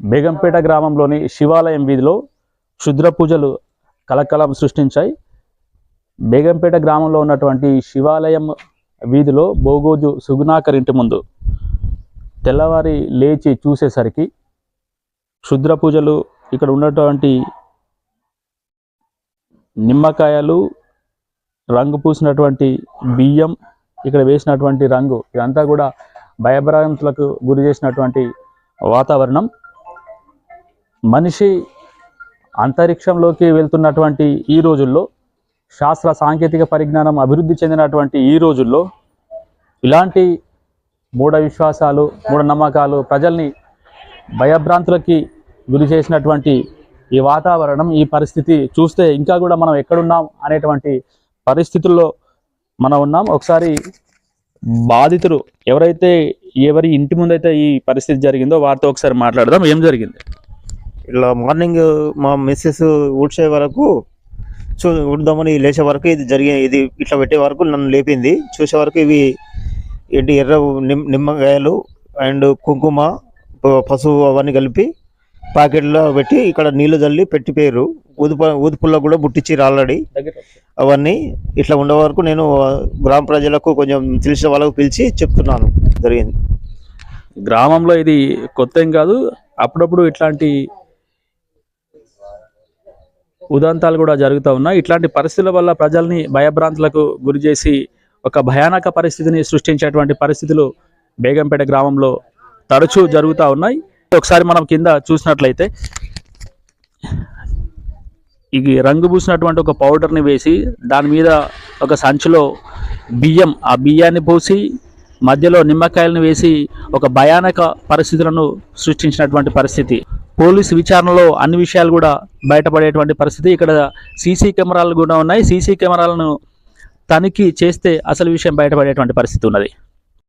బేగంపేట గ్రామంలోని శివాలయం వీధిలో క్షుద్ర పూజలు కలకలం సృష్టించాయి. బేగంపేట గ్రామంలో ఉన్నటువంటి శివాలయం వీధిలో బోగోజు సుగుణాకర్ ఇంటి ముందు తెల్లవారి లేచి చూసేసరికి క్షుద్ర పూజలు ఇక్కడ ఉన్నటువంటి నిమ్మకాయలు రంగు పూసినటువంటి బియ్యం ఇక్కడ వేసినటువంటి రంగు ఇదంతా కూడా భయభ్రాంతులకు గురి చేసినటువంటి వాతావరణం. మనిషి అంతరిక్షంలోకి వెళ్తున్నటువంటి ఈ రోజుల్లో శాస్త్ర సాంకేతిక పరిజ్ఞానం అభివృద్ధి చెందినటువంటి ఈ రోజుల్లో ఇలాంటి మూఢ విశ్వాసాలు మూఢనమ్మకాలు ప్రజల్ని భయభ్రాంతులకి గురి చేసినటువంటి ఈ వాతావరణం ఈ పరిస్థితి చూస్తే ఇంకా కూడా మనం ఎక్కడున్నాం అనేటువంటి పరిస్థితుల్లో మనం ఉన్నాం. ఒకసారి బాధితులు ఎవరైతే ఎవరి ఇంటి ముందైతే ఈ పరిస్థితి జరిగిందో వారితో ఒకసారి మాట్లాడదాం. ఏం జరిగింది? ఇట్లా మార్నింగ్ మా మిస్సెస్ ఊడ్చే వరకు చూ ఉడదామని లేచే వరకు ఇది జరిగే ఇది ఇట్లా పెట్టే వరకు నన్ను లేపింది. చూసే వరకు ఇవి ఏంటి ఎర్ర నిమ్ నిమ్మకాయలు అండ్ కుంకుమ పసుపు అవన్నీ కలిపి ప్యాకెట్లో పెట్టి ఇక్కడ నీళ్ళు చల్లి పెట్టి పేరు. ఊదుప ఊదుపుల్లో కూడా బుట్టించారు ఆల్రెడీ అవన్నీ ఇట్లా ఉండే వరకు నేను గ్రామ ప్రజలకు కొంచెం తెలిసిన వాళ్ళకు పిలిచి చెప్తున్నాను. జరిగింది. గ్రామంలో ఇది కొత్త ఏం కాదు. అప్పుడప్పుడు ఇట్లాంటి ఉదంతాలు కూడా జరుగుతూ ఉన్నాయి. ఇట్లాంటి పరిస్థితుల వల్ల ప్రజల్ని భయభ్రాంతులకు గురి చేసి ఒక భయానక పరిస్థితిని సృష్టించేటువంటి పరిస్థితులు బేగంపేట గ్రామంలో తరచూ జరుగుతూ ఉన్నాయి. ఒకసారి మనం కింద చూసినట్లయితే ఇది రంగు పూసినటువంటి ఒక పౌడర్ని వేసి దాని మీద ఒక సంచిలో బియ్యం ఆ బియ్యాన్ని పోసి మధ్యలో నిమ్మకాయలను వేసి ఒక భయానక పరిస్థితులను సృష్టించినటువంటి పరిస్థితి. పోలీసు విచారణలో అన్ని విషయాలు కూడా బయటపడేటువంటి పరిస్థితి. ఇక్కడ సీసీ కెమెరాలు కూడా ఉన్నాయి. సీసీ కెమెరాలను తనిఖీ చేస్తే అసలు విషయం బయటపడేటువంటి పరిస్థితి ఉన్నది.